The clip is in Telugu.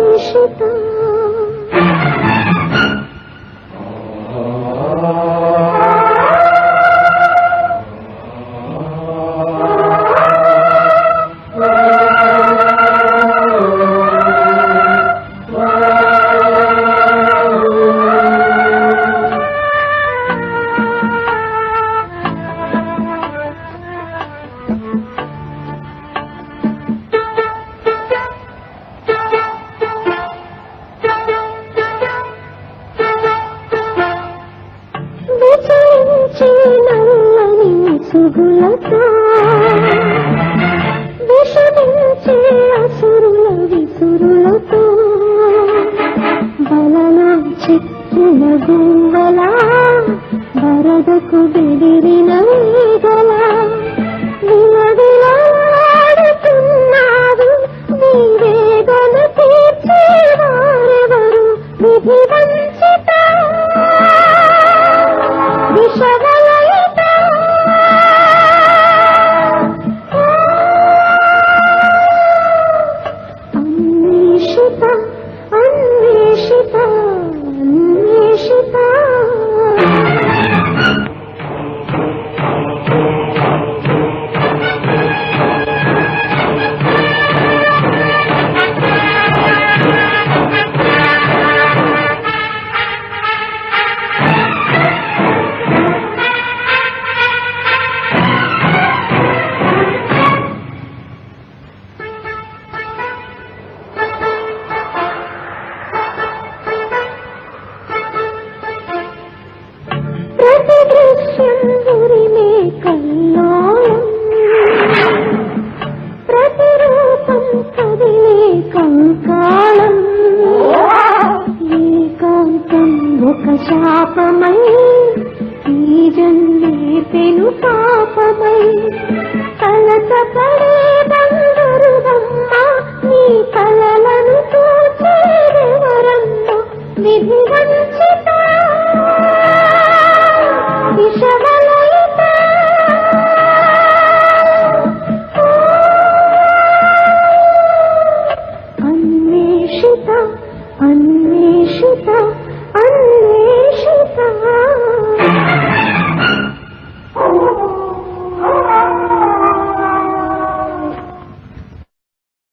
নিশিতা আমি విరిచే విషమించే అసురుల విసురులతో బలలో చిక్కిన గువ్వలా వరదకు బెదిరిన వేగలా విలవిలాడుతున్నాడు నీ వేదన తీర్చేవారెవరు విధి వంచిత పాపమై ఈ జన్మే పెను పాపమై కలతపడే బందరువమ్మ నీ కలలను అన్వేషిత అన్వేషిత. 宝宝